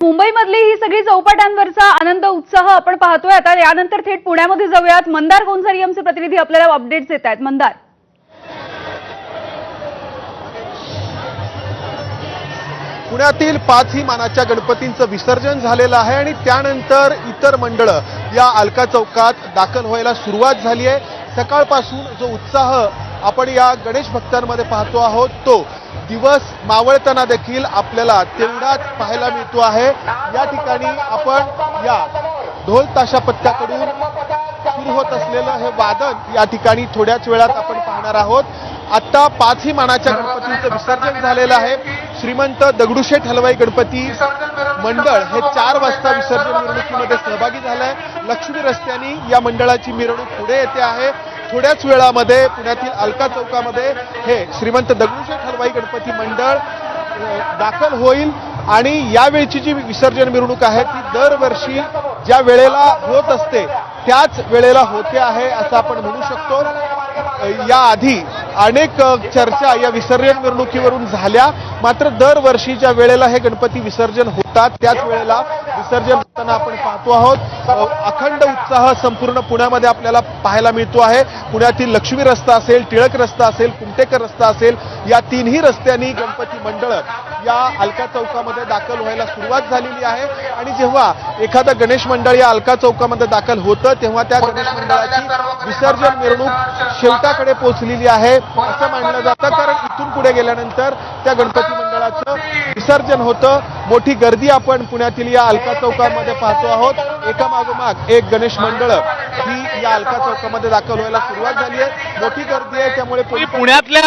मुंबईमधली ही सगळी चौपाट्यांवरचा आनंद उत्साह आपण पाहतोय. आता यानंतर थेट पुण्यामध्ये जाऊयात. मंदार गोंझारी आमचे प्रतिनिधी आपल्याला अपडेट्स देत आहेत. मंदार. पुण्यातील पाचही मानाच्या गणपतींचं विसर्जन झालेलं आहे आणि त्यानंतर इतर मंडळं या अलका चौकात दाखल व्हायला सुरुवात झाली आहे. सकाळपासून जो उत्साह आपण या गणेश भक्तांमध्ये पाहतो आहोत तो दिवस मावळताना देखील आपल्याला तेवढाच पाहायला मिळतो आहे. या ठिकाणी आपण या ढोल ताशा पथकाकडून सुरू होत असलेलं हे वादन या ठिकाणी थोड्याच वेळात आपण पाहणार आहोत. आता पाचही मानाच्या गणपतींचं विसर्जन झालेलं आहे. श्रीमंत दगडूशेठ हलवाई गणपती मंडळ हे चार वाजता विसर्जन मिरवणुकीमध्ये सहभागी झालंय. लक्ष्मी रस्त्यानी या मंडळाची मिरवणूक पुढे येते आहे. थोड्याच वेळामध्ये पुण्यातील अलका चौकामध्ये हे श्रीमंत दगडूशेठ हलवाई गणपती मंडळ दाखल होईल. आणि यावेळची जी विसर्जन मिरवणूक आहे ती दरवर्षी ज्या वेळेला होत असते त्याच वेळेला होते आहे असं आपण म्हणू शकतो. याआधी अनेक चर्चा या विसर्जन मिरवणुकीवरून झाल्या. मात्र दरवर्षी ज्या वेळेला हे गणपती विसर्जन होतात त्याच वेळेला विसर्जन होताना आपण पाहतो आहोत. अखंड उत्साह संपूर्ण पुण्यामध्ये आपल्याला पाहायला मिळतो आहे. पुण्यातील लक्ष्मी रस्ता असेल टिळक रस्ता असेल कुमटेकर रस्ता असेल या तिन्ही रस्त्यांनी गणपती मंडळ या अलका चौकामध्ये दाखल व्हायला सुरुवात झालेली आहे. आणि जेव्हा एखादं गणेश मंडळ या अलका चौकामध्ये दाखल होतं तेव्हा त्या गणेश मंडळाची विसर्जन मिरवणूक शेवटाकडे पोहोचलेली आहे असं मानलं जातं. कारण इथून पुढे गेल्यानंतर त्या गणपती मंडळाचं विसर्जन होतं. मोठी गर्दी आपण पुण्यातील या अलका चौकामध्ये पाहतो आहोत. एकामागोमाग एक गणेश मंडळ ही या अलका चौकामध्ये दाखल व्हायला सुरुवात झाली आहे. मोठी गर्दी आहे त्यामुळे पुण्यातल्या